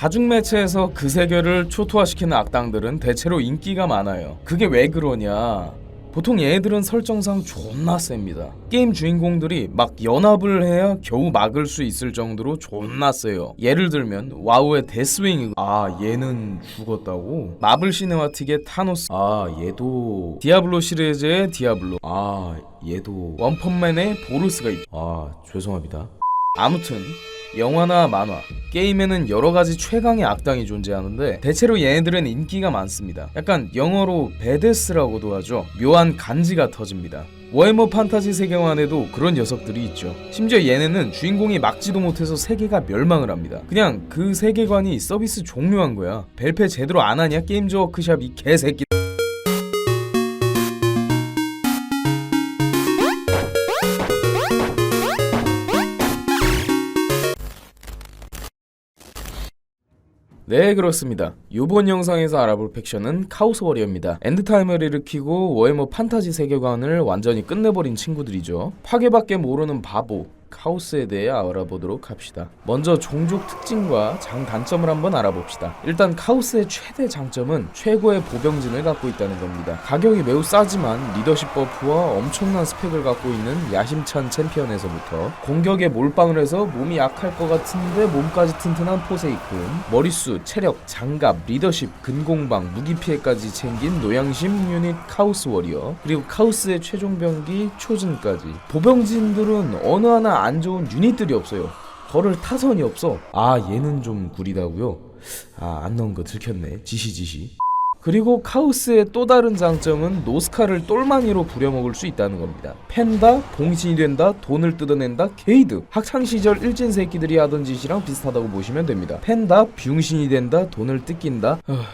다중 매체에서 그 세계를 초토화시키는 악당들은 대체로 인기가 많아요. 그게 왜 그러냐? 보통 얘들은 설정상 존나 셉니다. 게임 주인공들이 막 연합을 해야 겨우 막을 수 있을 정도로 존나 세요. 예를 들면 와우의 데스윙 아 얘는 죽었다고? 마블 시네마틱의 타노스 아 얘도 디아블로 시리즈의 디아블로 아 얘도 원펀맨의 보루스가 있... 아 죄송합니다. 아무튼 영화나 만화, 게임에는 여러 가지 최강의 악당이 존재하는데 대체로 얘네들은 인기가 많습니다. 약간 영어로 베데스라고도 하죠. 묘한 간지가 터집니다. 워해머 판타지 세계관에도 그런 녀석들이 있죠. 심지어 얘네는 주인공이 막지도 못해서 세계가 멸망을 합니다. 그냥 그 세계관이 서비스 종료한 거야. 벨페 제대로 안 하냐 게임즈 워크샵 이 개새끼. 네 그렇습니다. 이번 영상에서 알아볼 팩션은 카오스 워리어입니다. 엔드타임을 일으키고 워해머 판타지 세계관을 완전히 끝내버린 친구들이죠. 파괴밖에 모르는 바보 카오스에 대해 알아보도록 합시다. 먼저 종족 특징과 장단점을 한번 알아봅시다. 일단 카오스의 최대 장점은 최고의 보병진을 갖고 있다는 겁니다. 가격이 매우 싸지만 리더십 버프와 엄청난 스펙을 갖고 있는 야심찬 챔피언에서부터 공격에 몰빵을 해서 몸이 약할 것 같은데 몸까지 튼튼한 포세이큰 머릿수, 체력, 장갑, 리더십, 근공방, 무기 피해까지 챙긴 노양심 유닛 카오스 워리어 그리고 카오스의 최종 병기 초진까지 보병진들은 어느 하나 안 좋은 유닛들이 없어요 걸을 타선이 없어 아 얘는 좀 구리다고요 아 안 넣은 거 들켰네 지시지시 그리고 카우스의 또 다른 장점은 노스카를 똘마니로 부려먹을 수 있다는 겁니다. 팬다, 봉신이 된다, 돈을 뜯어낸다, 게이드. 학창 시절 일진 새끼들이 하던 짓이랑 비슷하다고 보시면 됩니다. 팬다, 병신이 된다, 돈을 뜯긴다. 아,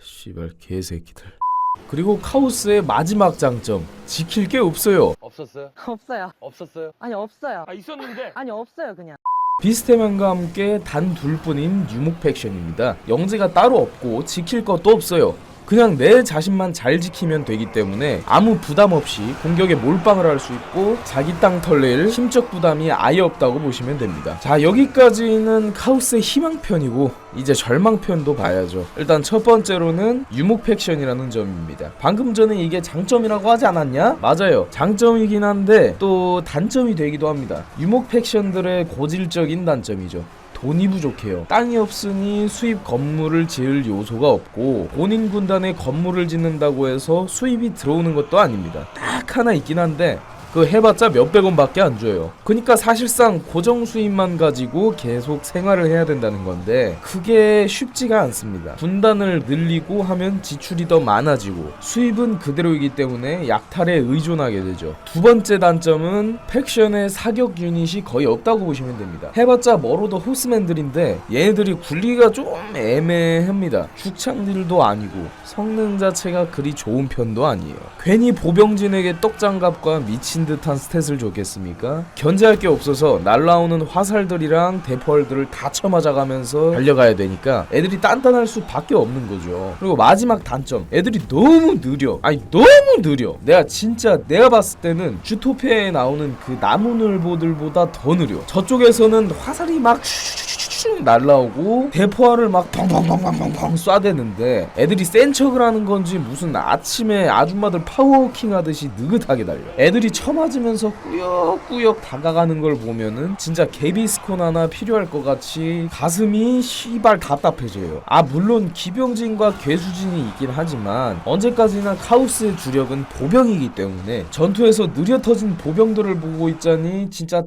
씨발 개새끼들. 그리고 카우스의 마지막 장점, 지킬 게 없어요. 없었어요? 없어요. 없었어요? 아니 없어요. 아 있었는데 아니 없어요 그냥. 비스테맨과 함께 단 둘뿐인 유목 팩션입니다. 영재가 따로 없고 지킬 것도 없어요. 그냥 내 자신만 잘 지키면 되기 때문에 아무 부담 없이 공격에 몰빵을 할 수 있고 자기 땅 털릴 심적 부담이 아예 없다고 보시면 됩니다. 자 여기까지는 카우스의 희망편이고 이제 절망편도 봐야죠. 일단 첫 번째로는 유목 팩션이라는 점입니다. 방금 전에 이게 장점이라고 하지 않았냐? 맞아요. 장점이긴 한데 또 단점이 되기도 합니다. 유목 팩션들의 고질적인 단점이죠. 돈이 부족해요. 땅이 없으니 수입 건물을 지을 요소가 없고 본인 군단에 건물을 짓는다고 해서 수입이 들어오는 것도 아닙니다. 딱 하나 있긴 한데 그 해봤자 몇백 원밖에 안 줘요. 그러니까 사실상 고정 수입만 가지고 계속 생활을 해야 된다는 건데 그게 쉽지가 않습니다. 분단을 늘리고 하면 지출이 더 많아지고 수입은 그대로이기 때문에 약탈에 의존하게 되죠. 두 번째 단점은 팩션의 사격 유닛이 거의 없다고 보시면 됩니다. 해봤자 머로더 호스맨들인데 얘네들이 굴리기가 좀 애매합니다. 죽창들도 아니고 성능 자체가 그리 좋은 편도 아니에요. 괜히 보병진에게 떡장갑과 미친 듯한 스탯을 줬겠습니까? 견제할 게 없어서 날라오는 화살들이랑 대포알들을 다 쳐맞아가면서 달려가야 되니까 애들이 단단할 수밖에 없는 거죠. 그리고 마지막 단점, 애들이 너무 느려. 아니 너무 느려. 내가 진짜 내가 봤을 때는 주토피아에 나오는 그 나무늘보들보다 더 느려. 저쪽에서는 화살이 막 슉슉슉 슉 날라오고 대포알을 막 펑펑펑펑펑펑 쏴대는데 애들이 센 척을 하는 건지 무슨 아침에 아줌마들 파워워킹 하듯이 느긋하게 달려. 애들이 쳐맞으면서 꾸역꾸역 다가가는 걸 보면은 진짜 개비스콘 하나 필요할 것 같이 가슴이 시발 답답해져요. 아 물론 기병진과 괴수진이 있긴 하지만 언제까지나 카우스의 주력은 보병이기 때문에 전투에서 느려 터진 보병들을 보고 있자니 진짜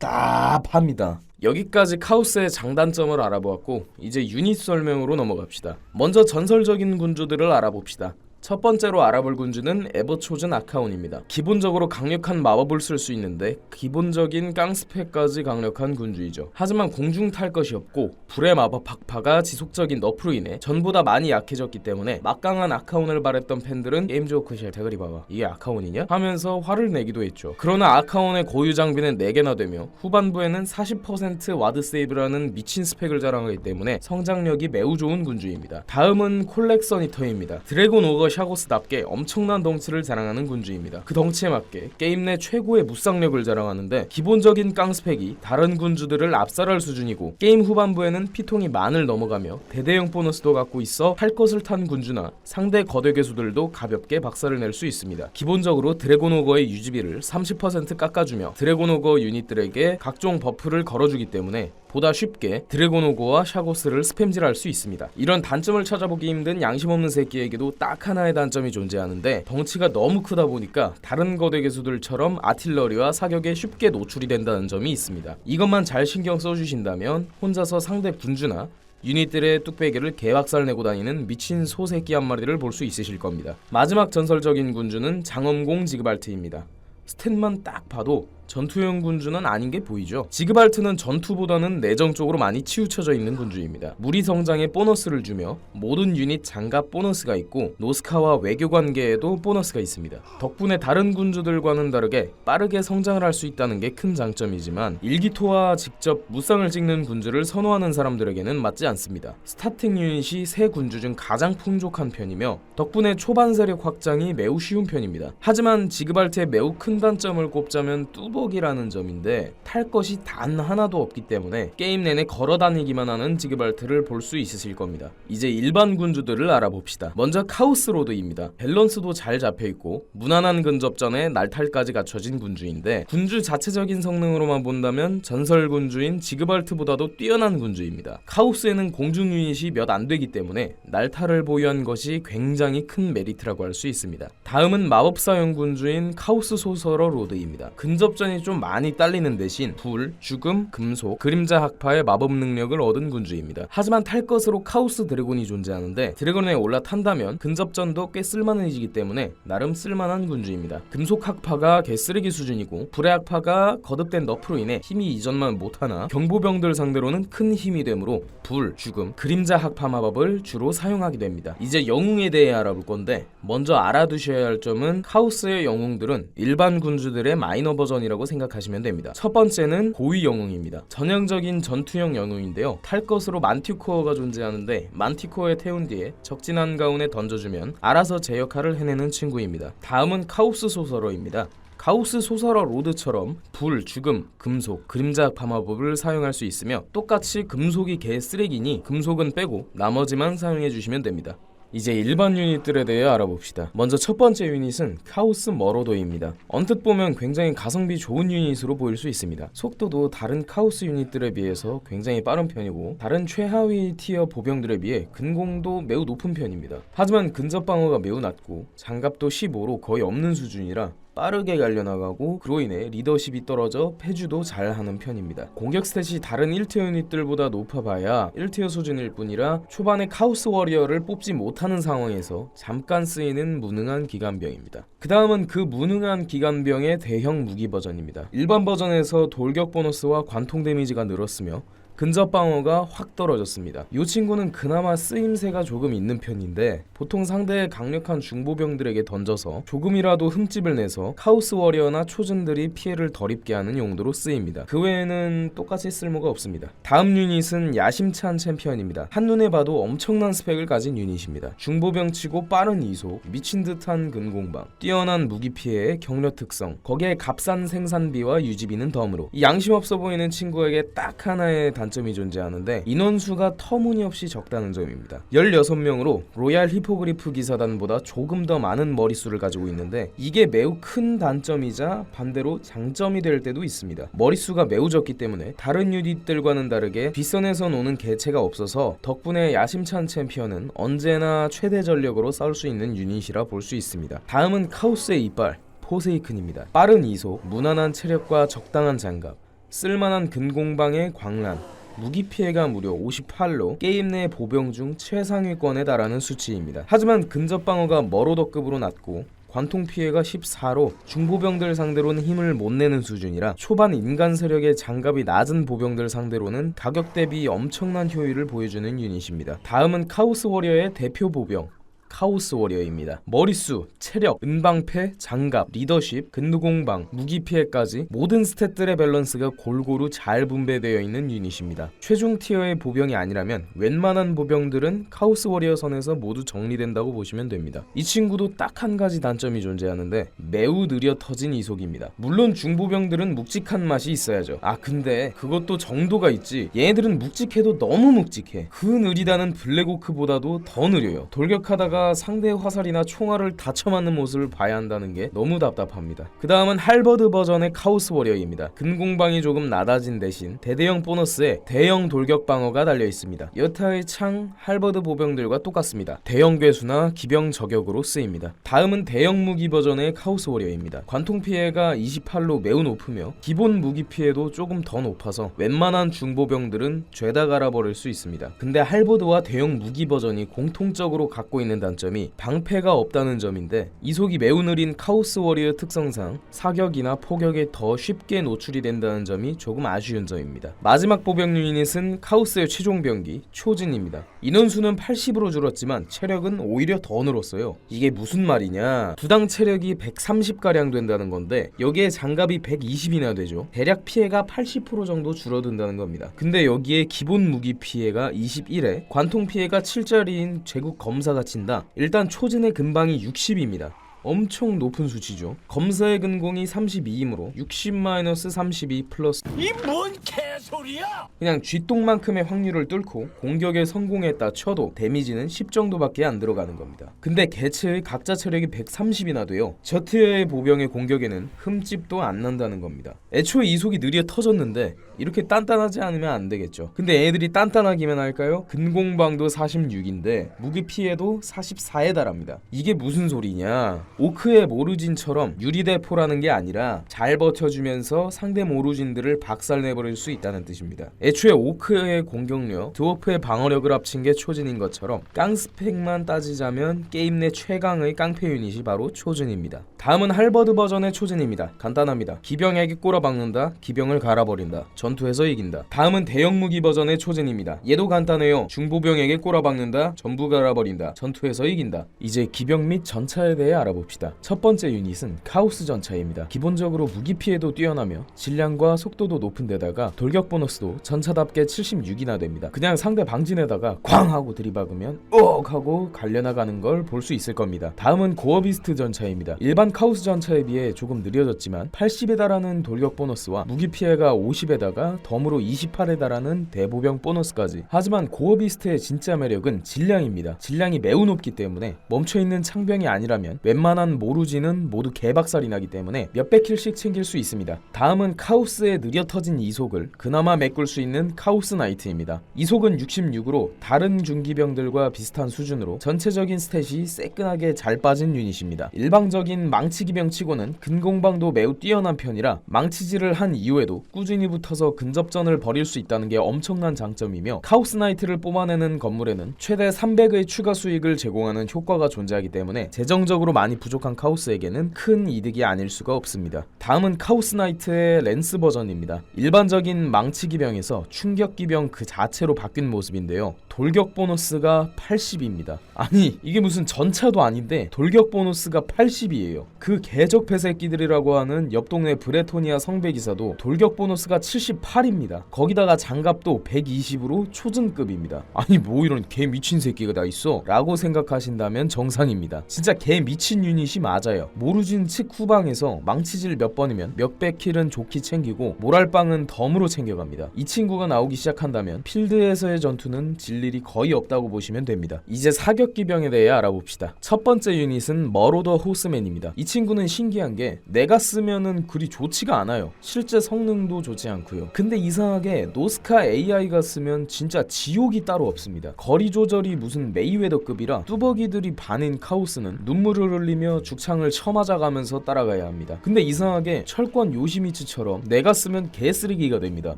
답답합니다. 여기까지 카우스의 장단점을 알아보았고 이제 유닛 설명으로 넘어갑시다. 먼저 전설적인 군주들을 알아봅시다. 첫 번째로 알아볼 군주는 에버초즌 아카온입니다. 기본적으로 강력한 마법을 쓸 수 있는데 기본적인 깡스펙까지 강력한 군주이죠. 하지만 공중 탈 것이 없고 불의 마법 박파가 지속적인 너프로 인해 전보다 많이 약해졌기 때문에 막강한 아카온을 바랬던 팬들은 게임즈 워크샵 대가리 봐봐 이게 아카온이냐? 하면서 화를 내기도 했죠. 그러나 아카온의 고유 장비는 4개나 되며 후반부에는 40% 와드 세이브라는 미친 스펙을 자랑하기 때문에 성장력이 매우 좋은 군주입니다. 다음은 콜렉서니터입니다. 드래곤 오거 샤고스답게 엄청난 덩치를 자랑하는 군주입니다. 그 덩치에 맞게 게임 내 최고의 무쌍력을 자랑하는데 기본적인 깡스펙이 다른 군주들을 압살할 수준이고 게임 후반부에는 피통이 만을 넘어가며 대대형 보너스도 갖고 있어 할 것을 탄 군주나 상대 거대 괴수들도 가볍게 박살을 낼 수 있습니다. 기본적으로 드래곤 오거의 유지비를 30% 깎아주며 드래곤 오거 유닛들에게 각종 버프를 걸어주기 때문에 보다 쉽게 드래곤오거와 샤고스를 스팸질할 수 있습니다. 이런 단점을 찾아보기 힘든 양심 없는 새끼에게도 딱 하나의 단점이 존재하는데 덩치가 너무 크다 보니까 다른 거대 개수들처럼 아틸러리와 사격에 쉽게 노출이 된다는 점이 있습니다. 이것만 잘 신경 써주신다면 혼자서 상대 군주나 유닛들의 뚝배기를 개박살 내고 다니는 미친 소새끼 한 마리를 볼 수 있으실 겁니다. 마지막 전설적인 군주는 장엄공 지그발트입니다. 스탯만 딱 봐도 전투형 군주는 아닌 게 보이죠. 지그발트는 전투보다는 내정 쪽으로 많이 치우쳐져 있는 군주입니다. 무리 성장에 보너스를 주며 모든 유닛 장갑 보너스가 있고 노스카와 외교 관계에도 보너스가 있습니다. 덕분에 다른 군주들과는 다르게 빠르게 성장을 할 수 있다는 게 큰 장점이지만 일기토와 직접 무쌍을 찍는 군주를 선호하는 사람들에게는 맞지 않습니다. 스타팅 유닛이 세 군주 중 가장 풍족한 편이며 덕분에 초반 세력 확장이 매우 쉬운 편입니다. 하지만 지그발트의 매우 큰 단점을 꼽자면 뚜 벅이라는 점인데 탈 것이 단 하나도 없기 때문에 게임 내내 걸어다니기만 하는 지그발트를 볼 수 있으실 겁니다. 이제 일반 군주들을 알아봅시다. 먼저 카오스 로드입니다. 밸런스도 잘 잡혀있고 무난한 근접전에 날탈까지 갖춰진 군주인데 군주 자체적인 성능으로만 본다면 전설 군주인 지그발트보다도 뛰어난 군주입니다. 카오스에는 공중 유닛이 몇 안 되기 때문에 날탈을 보유한 것이 굉장히 큰 메리트라고 할 수 있습니다. 다음은 마법사형 군주인 카오스 소설어 로드입니다. 근접전 이 좀 많이 딸리는 대신 불, 죽음, 금속, 그림자 학파의 마법 능력을 얻은 군주입니다. 하지만 탈 것으로 카오스 드래곤이 존재하는데 드래곤에 올라탄다면 근접전도 꽤 쓸만해지기 때문에 나름 쓸만한 군주입니다. 금속 학파가 개쓰레기 수준이고 불의 학파가 거듭된 너프로 인해 힘이 이전만 못하나 경보병들 상대로는 큰 힘이 되므로 불, 죽음, 그림자 학파 마법을 주로 사용하게 됩니다. 이제 영웅에 대해 알아볼 건데 먼저 알아두셔야 할 점은 카오스의 영웅들은 일반 군주들의 마이너 버전이라고 생각하시면 됩니다. 첫 번째는 고위 영웅입니다. 전형적인 전투형 영웅인데요. 탈 것으로 만티코어가 존재하는데 만티코어에 태운 뒤에 적진 한가운에 던져주면 알아서 제 역할을 해내는 친구입니다. 다음은 카오스 소설어입니다. 카오스 소설어 로드처럼 불, 죽음, 금속, 그림자 파마법을 사용할 수 있으며 똑같이 금속이 개 쓰레기니 금속은 빼고 나머지만 사용해 주시면 됩니다. 이제 일반 유닛들에 대해 알아봅시다. 먼저 첫 번째 유닛은 카오스 머로도입니다. 언뜻 보면 굉장히 가성비 좋은 유닛으로 보일 수 있습니다. 속도도 다른 카오스 유닛들에 비해서 굉장히 빠른 편이고 다른 최하위 티어 보병들에 비해 근공도 매우 높은 편입니다. 하지만 근접 방어가 매우 낮고 장갑도 15로 거의 없는 수준이라 빠르게 갈려나가고 그로 인해 리더십이 떨어져 패주도 잘하는 편입니다. 공격 스탯이 다른 1티어 유닛들보다 높아봐야 1티어 수준일 뿐이라 초반에 카오스 워리어를 뽑지 못하는 상황에서 잠깐 쓰이는 무능한 기관병입니다. 그 다음은 그 무능한 기관병의 대형 무기 버전입니다. 일반 버전에서 돌격 보너스와 관통 데미지가 늘었으며 근접 방어가 확 떨어졌습니다. 이 친구는 그나마 쓰임새가 조금 있는 편인데 보통 상대의 강력한 중보병들에게 던져서 조금이라도 흠집을 내서 카오스 워리어나 초전들이 피해를 덜 입게 하는 용도로 쓰입니다. 그 외에는 똑같이 쓸모가 없습니다. 다음 유닛은 야심찬 챔피언입니다. 한눈에 봐도 엄청난 스펙을 가진 유닛입니다. 중보병치고 빠른 이속, 미친 듯한 근공방, 뛰어난 무기 피해, 경력 특성, 거기에 값싼 생산비와 유지비는 덤으로 이 양심 없어 보이는 친구에게 딱 하나의 단 점이 존재하는데 인원수가 터무니없이 적다는 점입니다. 16명으로 로얄 히포그리프 기사단보다 조금 더 많은 머릿수를 가지고 있는데 이게 매우 큰 단점이자 반대로 장점이 될 때도 있습니다. 머릿수가 매우 적기 때문에 다른 유닛들과는 다르게 빗선에서 노는 개체가 없어서 덕분에 야심찬 챔피언은 언제나 최대 전력으로 싸울 수 있는 유닛이라 볼 수 있습니다. 다음은 카오스의 이빨 포세이큰입니다. 빠른 이속, 무난한 체력과 적당한 장갑, 쓸만한 근공방의 광란, 무기 피해가 무려 58로 게임 내 보병 중 최상위권에 달하는 수치입니다. 하지만 근접 방어가 머로더급으로 낮고 관통 피해가 14로 중보병들 상대로는 힘을 못 내는 수준이라 초반 인간 세력의 장갑이 낮은 보병들 상대로는 가격 대비 엄청난 효율을 보여주는 유닛입니다. 다음은 카오스 워리어의 대표 보병 카오스 워리어입니다. 머릿수, 체력, 은방패, 장갑, 리더십, 근두공방, 무기 피해까지 모든 스탯들의 밸런스가 골고루 잘 분배되어 있는 유닛입니다. 최종 티어의 보병이 아니라면 웬만한 보병들은 카오스 워리어 선에서 모두 정리된다고 보시면 됩니다. 이 친구도 딱 한 가지 단점이 존재하는데 매우 느려 터진 이속입니다. 물론 중보병들은 묵직한 맛이 있어야죠. 아 근데 그것도 정도가 있지. 얘네들은 묵직해도 너무 묵직해. 그 느리다는 블랙오크보다도 더 느려요. 돌격하다가 상대의 화살이나 총알을 다쳐 맞는 모습을 봐야 한다는 게 너무 답답합니다. 그 다음은 할버드 버전의 카오스 워리어입니다. 근공방이 조금 낮아진 대신 대대형 보너스에 대형 돌격 방어가 달려 있습니다. 여타의 창, 할버드 보병들과 똑같습니다. 대형 괴수나 기병 저격으로 쓰입니다. 다음은 대형 무기 버전의 카오스 워리어입니다. 관통 피해가 28로 매우 높으며 기본 무기 피해도 조금 더 높아서 웬만한 중보병들은 죄다 갈아버릴 수 있습니다. 근데 할버드와 대형 무기 버전이 공통적으로 갖고 있는 단점이 방패가 없다는 점인데 이속이 매우 느린 카오스 워리어 특성상 사격이나 포격에 더 쉽게 노출이 된다는 점이 조금 아쉬운 점입니다. 마지막 보병 유닛은 카오스의 최종 병기 초진입니다. 인원수는 80으로 줄었지만 체력은 오히려 더 늘었어요. 이게 무슨 말이냐? 두당 체력이 130가량 된다는 건데 여기에 장갑이 120이나 되죠. 대략 피해가 80% 정도 줄어든다는 겁니다. 근데 여기에 기본 무기 피해가 21에 관통 피해가 7짜리인 제국 검사가 친다. 일단 초진의 근방이 60입니다. 엄청 높은 수치죠. 검사의 근공이 32이므로 60-32 플러스 이 뭔 개소리야! 그냥 쥐똥만큼의 확률을 뚫고 공격에 성공했다 쳐도 데미지는 10 정도밖에 안 들어가는 겁니다. 근데 개체의 각자 체력이 130이나 돼요. 저트의 보병의 공격에는 흠집도 안 난다는 겁니다. 애초에 이속이 느려 터졌는데 이렇게 단단하지 않으면 안 되겠죠. 근데 애들이 단단하기만 할까요? 근공방도 46인데 무기 피해도 44에 달합니다. 이게 무슨 소리냐? 오크의 모르진처럼 유리대포라는 게 아니라 잘 버텨주면서 상대 모르진들을 박살내버릴 수 있다는 뜻입니다. 애초에 오크의 공격력, 드워프의 방어력을 합친 게 초진인 것처럼 깡스펙만 따지자면 게임 내 최강의 깡패 유닛이 바로 초진입니다. 다음은 할버드 버전의 초진입니다. 간단합니다. 기병에게 꼬라박는다, 기병을 갈아버린다, 전투에서 이긴다. 다음은 대형 무기 버전의 초진입니다. 얘도 간단해요. 중보병에게 꼬라박는다, 전부 갈아버린다, 전투에서 이긴다. 이제 기병 및 전차에 대해 알아봅시다. 첫 번째 유닛은 카오스 전차입니다. 기본적으로 무기 피해도 뛰어나며 질량과 속도도 높은 데다가 돌격 보너스도 전차답게 76이나 됩니다. 그냥 상대 방진에다가 쾅 하고 들이박으면 억 하고 갈려나가는 걸 볼 수 있을 겁니다. 다음은 고어비스트 전차입니다. 일반 카오스 전차에 비해 조금 느려졌지만 80에 달하는 돌격 보너스와 무기 피해가 50에다가 덤으로 28에 달하는 대보병 보너스까지. 하지만 고어비스트의 진짜 매력은 질량입니다. 질량이 매우 높기 때문에 멈춰 있는 창병이 아니라면 웬만한 모루지는 모두 개박살이 나기 때문에 몇백 킬씩 챙길 수 있습니다. 다음은 카오스의 느려 터진 이속을 그나마 메꿀 수 있는 카오스 나이트입니다. 이속은 66으로 다른 중기병들과 비슷한 수준으로 전체적인 스탯이 새끈하게 잘 빠진 유닛입니다. 일방적인 망치기병 치고는 근공방도 매우 뛰어난 편이라 망치질을 한 이후에도 꾸준히 붙어서 근접전을 벌일 수 있다는 게 엄청난 장점이며 카오스 나이트를 뽑아내는 건물에는 최대 300의 추가 수익을 제공하는 효과가 존재하기 때문에 재정적으로 많이 부족한 카오스에게는 큰 이득이 아닐 수가 없습니다. 다음은 카오스 나이트의 랜스 버전입니다. 일반적인 망치기병에서 충격기병 그 자체로 바뀐 모습인데요. 돌격 보너스가 80입니다. 아니 이게 무슨 전차도 아닌데 돌격 보너스가 80이에요. 그 개적 폐새끼들이라고 하는 옆 동네 브레토니아 성배기사도 돌격 보너스가 78입니다. 거기다가 장갑도 120으로 초전급입니다. 아니 뭐 이런 개 미친 새끼가 다 있어? 라고 생각하신다면 정상입니다. 진짜 개 미친 유닛이 맞아요. 모르진 측 후방에서 망치질 몇 번이면 몇백 킬은 좋게 챙기고 모랄빵은 덤으로 챙겨갑니다. 이 친구가 나오기 시작한다면 필드에서의 전투는 질 일이 거의 없다고 보시면 됩니다. 이제 사격기병에 대해 알아봅시다. 첫 번째 유닛은 머로더 호스맨입니다. 이 친구는 신기한 게 내가 쓰면은 그리 좋지가 않아요. 실제 성능도 좋지 않고요. 근데 이상하게 노스카 AI가 쓰면 진짜 지옥이 따로 없습니다. 거리 조절이 무슨 메이웨더급이라 뚜벅이들이 반인 카오스는 눈물을 흘리 는 지키며 죽창을 쳐맞아가면서 따라가야 합니다. 근데 이상하게 철권 요시미츠처럼 내가 쓰면 개쓰레기가 됩니다.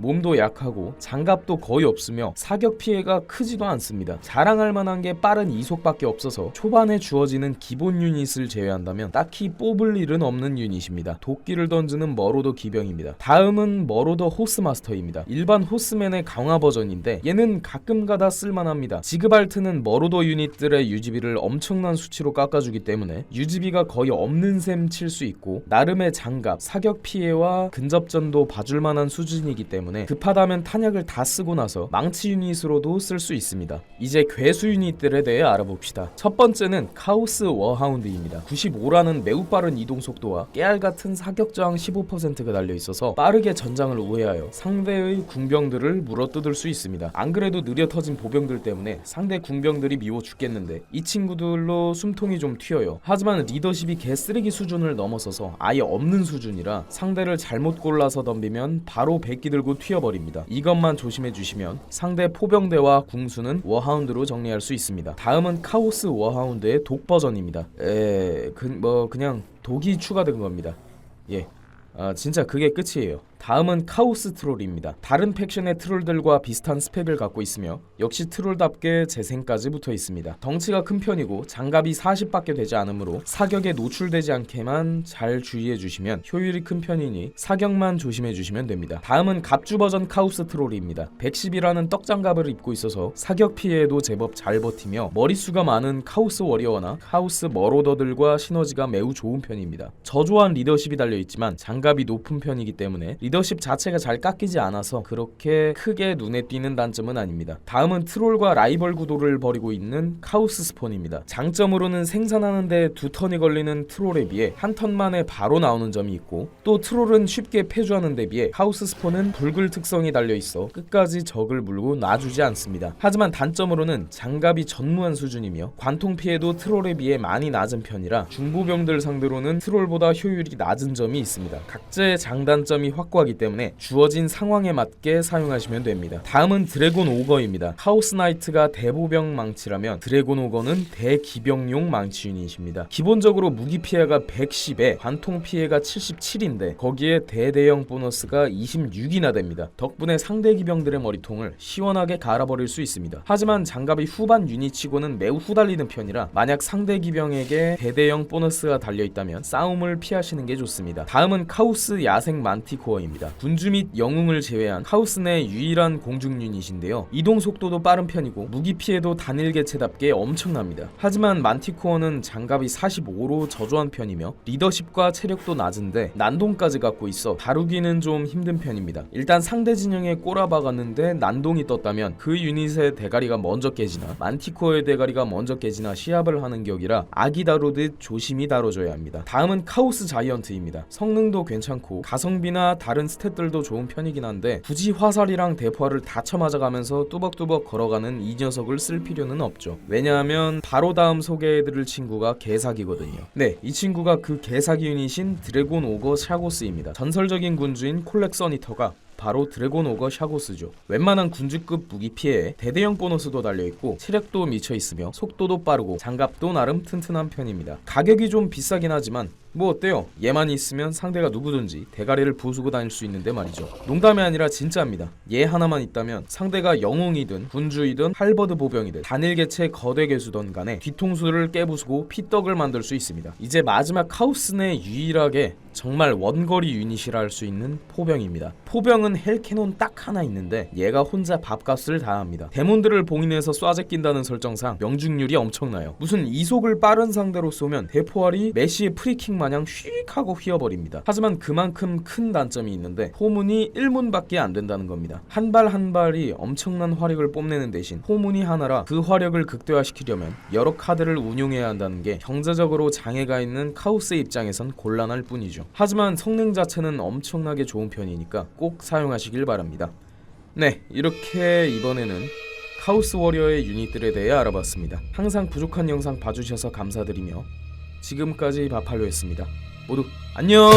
몸도 약하고 장갑도 거의 없으며 사격 피해가 크지도 않습니다. 자랑할 만한 게 빠른 이속밖에 없어서 초반에 주어지는 기본 유닛을 제외한다면 딱히 뽑을 일은 없는 유닛입니다. 도끼를 던지는 머로더 기병입니다. 다음은 머로더 호스마스터입니다. 일반 호스맨의 강화 버전인데 얘는 가끔가다 쓸만합니다. 지그발트는 머로더 유닛들의 유지비를 엄청난 수치로 깎아주기 때문에 유지 비가 거의 없는 셈 칠 수 있고 나름의 장갑, 사격 피해와 근접전도 봐줄 만한 수준이기 때문에 급하다면 탄약을 다 쓰고 나서 망치 유닛으로도 쓸 수 있습니다. 이제 괴수 유닛들에 대해 알아봅시다. 첫 번째는 카오스 워하운드입니다. 95라는 매우 빠른 이동 속도와 깨알 같은 사격 저항 15%가 달려 있어서 빠르게 전장을 우회하여 상대의 궁병들을 물어뜯을 수 있습니다. 안 그래도 느려 터진 보병들 때문에 상대 궁병들이 미워 죽겠는데 이 친구들로 숨통이 좀 튀어요. 하지만 리더십이 개쓰레기 수준을 넘어서서 아예 없는 수준이라 상대를 잘못 골라서 덤비면 바로 백기 들고 튀어버립니다. 이것만 조심해 주시면 상대 포병대와 궁수는 워하운드로 정리할 수 있습니다. 다음은 카오스 워하운드의 독 버전입니다. 에, 그, 뭐 그냥 독이 추가된 겁니다. 예. 아, 진짜 그게 끝이에요. 다음은 카오스 트롤입니다. 다른 팩션의 트롤들과 비슷한 스펙을 갖고 있으며 역시 트롤답게 재생까지 붙어 있습니다. 덩치가 큰 편이고 장갑이 40밖에 되지 않으므로 사격에 노출되지 않게만 잘 주의해 주시면 효율이 큰 편이니 사격만 조심해 주시면 됩니다. 다음은 갑주 버전 카오스 트롤입니다. 110이라는 떡장갑을 입고 있어서 사격 피해에도 제법 잘 버티며 머릿수가 많은 카오스 워리어나 카오스 머로더들과 시너지가 매우 좋은 편입니다. 저조한 리더십이 달려 있지만 장갑이 높은 편이기 때문에 리더십 자체가 잘 깎이지 않아서 그렇게 크게 눈에 띄는 단점은 아닙니다. 다음은 트롤과 라이벌 구도를 벌이고 있는 카오스 스폰입니다. 장점으로는 생산하는데 두 턴이 걸리는 트롤에 비해 한 턴 만에 바로 나오는 점이 있고 또 트롤은 쉽게 패주하는 데 비해 카오스 스폰은 불글 특성이 달려 있어 끝까지 적을 물고 놔주지 않습니다. 하지만 단점으로는 장갑이 전무한 수준이며 관통 피해도 트롤에 비해 많이 낮은 편이라 중부병들 상대로는 트롤보다 효율이 낮은 점이 있습니다. 각자의 장단점이 확고 하기 때문에 주어진 상황에 맞게 사용하시면 됩니다. 다음은 드래곤 오거입니다. 카오스 나이트가 대보병 망치라면 드래곤 오거는 대기병용 망치 유닛입니다. 기본적으로 무기 피해가 110에 관통 피해가 77인데 거기에 대대형 보너스가 26이나 됩니다. 덕분에 상대 기병들의 머리통을 시원하게 갈아버릴 수 있습니다. 하지만 장갑이 후반 유닛치고는 매우 후달리는 편이라 만약 상대 기병에게 대대형 보너스가 달려있다면 싸움을 피하시는 게 좋습니다. 다음은 카우스 야생 만티코어입니다. 군주 및 영웅을 제외한 카우스 내 유일한 공중 유닛인데요. 이동 속도도 빠른 편이고 무기 피해도 단일 개체답게 엄청납니다. 하지만 만티코어는 장갑이 45로 저조한 편이며 리더십과 체력도 낮은데 난동까지 갖고 있어 다루기는 좀 힘든 편입니다. 일단 상대 진영에 꼬라박았는데 난동이 떴다면 그 유닛의 대가리가 먼저 깨지나 만티코어의 대가리가 먼저 깨지나 시합을 하는 격이라 아기 다루듯 조심히 다뤄줘야 합니다. 다음은 카오스 자이언트입니다. 성능도 괜찮고 가성비나 다른 스탯들도 좋은 편이긴 한데 굳이 화살이랑 대포화를 다 쳐맞아가면서 뚜벅뚜벅 걸어가는 이 녀석을 쓸 필요는 없죠. 왜냐하면 바로 다음 소개해드릴 친구가 개사기거든요. 네, 이 친구가 그 개사기 유닛인 드래곤 오거 샤고스입니다. 전설적인 군주인 콜렉 서니터가 바로 드래곤 오거 샤고스죠. 웬만한 군주급 무기 피해에 대대형 보너스도 달려있고 체력도 미쳐 있으며 속도도 빠르고 장갑도 나름 튼튼한 편입니다. 가격이 좀 비싸긴 하지만 뭐 어때요? 얘만 있으면 상대가 누구든지 대가리를 부수고 다닐 수 있는데 말이죠. 농담이 아니라 진짜입니다. 얘 하나만 있다면 상대가 영웅이든 군주이든 할버드 보병이든 단일 개체 거대 개수든 간에 뒤통수를 깨부수고 피떡을 만들 수 있습니다. 이제 마지막 카우스 내 유일하게 정말 원거리 유닛이라 할 수 있는 포병입니다. 포병은 헬캐논 딱 하나 있는데 얘가 혼자 밥값을 다 합니다. 데몬들을 봉인해서 쏴제 낀다는 설정상 명중률이 엄청나요. 무슨 이속을 빠른 상대로 쏘면 대포알이 메시의 프리킥 마냥 휙 하고 휘어버립니다. 하지만 그만큼 큰 단점이 있는데 호문이 1문밖에 안 된다는 겁니다. 한 발한 발이 엄청난 화력을 뽐내는 대신 호문이 하나라 그 화력을 극대화시키려면 여러 카드를 운용해야 한다는 게 경제적으로 장애가 있는 카우스의 입장에선 곤란할 뿐이죠. 하지만 성능 자체는 엄청나게 좋은 편이니까 꼭 사용하시길 바랍니다. 네, 이렇게 이번에는 카우스 워리어의 유닛들에 대해 알아봤습니다. 항상 부족한 영상 봐주셔서 감사드리며 지금까지 바팔로였습니다. 모두 안녕!